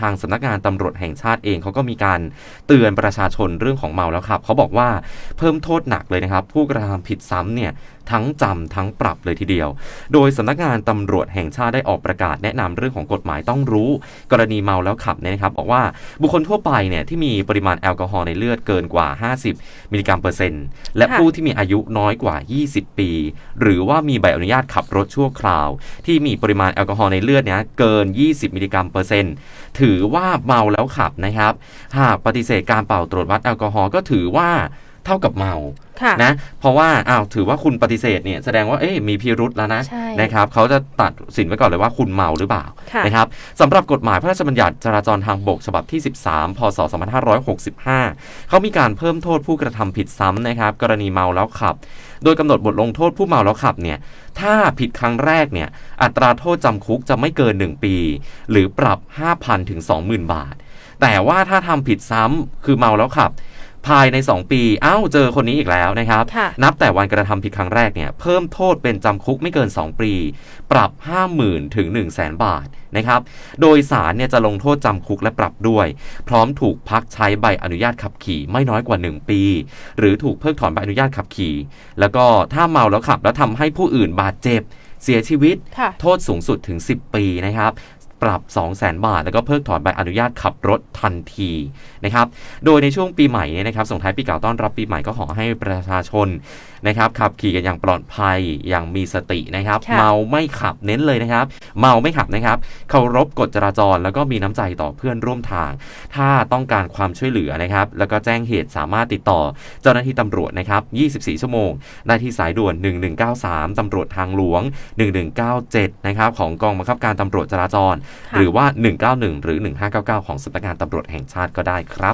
ทางสำนักงานตำรวจแห่งชาติเองเขาก็มีการเตือนประชาชนเรื่องของเมาแล้วครับเขาบอกว่าเพิ่มโทษหนักเลยนะครับ ผู้กระทำผิดซ้ำเนี่ยทั้งจำทั้งปรับเลยทีเดียว โดยสำนักงานตำรวจแห่งชาติได้ออกประกาศแนะนำเรื่องของกฎหมายต้องรู้ กรณีเมาแล้วขับเนี่ยนะครับ บอกว่าบุคคลทั่วไปเนี่ยที่มีปริมาณแอลกอฮอล์ในเลือดเกินกว่า 50 มิลลิกรัมเปอร์เซ็นต์และค่ะผู้ที่มีอายุน้อยกว่า 20 ปี หรือว่ามีใบอนุญาตขับรถชั่วคราว ที่มีปริมาณแอลกอฮอล์ในเลือดเนี่ยเกิน 20 มิลลิกรัมเปอร์เซ็นต์ถือือว่าเมาแล้วขับนะครับ หากปฏิเสธการเป่าตรวจวัดแอลกอฮอล์ก็ถือว่า เท่ากับเมาค่ะนะ เพราะว่าอ้าวถือว่าคุณปฏิเสธเนี่ยแสดงว่าเอ๊ะมีพิรุษแล้วนะใช่นะครับเขาจะตัดสินไว้ก่อนเลยว่าคุณเมาหรือเปล่าค่ะนะครับสำหรับกฎหมายพระราชบัญญัติจราจรทางบกฉบับที่ 13 พศ 2565 เขามีการเพิ่มโทษผู้กระทำผิดซ้ำนะครับกรณีเมาแล้วขับ โดยกำหนดบทลงโทษผู้เมาแล้วขับเนี่ยถ้าผิดครั้งแรกเนี่ยอัตราโทษจำคุกจะไม่เกิน 1 ปี หรือปรับ 5,000ถึง20,000 บาท แต่ว่าถ้าทำผิดซ้ำคือเมาแล้วขับ ภายใน 2 ปีเอ้าเจอคนนี้อีกแล้วนะครับค่ะนับแต่วันกระทำผิดครั้งแรกเนี่ยเพิ่มโทษเป็นจำคุกไม่เกิน 2 ปี ปรับ 50,000ถึง 1 0 0 0 0แบาทนะครับ โดยสารเนี่ยจะลงโทษจำคุกและปรับด้วย พร้อมถูกพักใช้ใบอนุญาตขับขี่ไม่น้อยกว่า 1 ปี หรือถูกเพิกถอนใบอนุญาตขับขี่ แล้วก็ถ้าเมาแล้วขับแล้วทำให้ผู้อื่นบาดเจ็บเสียชีวิตค่ะโทษสูงสุดถึง 10 ปีนะครับ ปรับ 2 0 0แสนบาท แล้วก็เพิกถอนใบอนุญาตขับรถทันทีนะครับ โดยในช่วงปีใหม่เนี่ยนะครับ ส่งท้ายปีเก่าต้อนรับปีใหม่ก็ขอให้ประชาชนนะครับขับขี่กันอย่างปลอดภัยอย่างมีสตินะครับค่ะเมาไม่ขับเน้นเลยนะครับ เมาไม่ขับนะครับ เคารพกฎจราจร แล้วก็มีน้ำใจต่อเพื่อนร่วมทาง ถ้าต้องการความช่วยเหลือนะครับ แล้วก็แจ้งเหตุสามารถติดต่อเจ้าหน้าที่ตำรวจนะครับ 24 ชั่วโมงได้ที่สายด่วน 1193ตำรวจทางหลวง 1197 นะครับของกองบังคับการตำรวจจราจรค่ะหรือว่า 191 หรือ 1599 ของสำนักงานตำรวจแห่งชาติก็ได้ครับ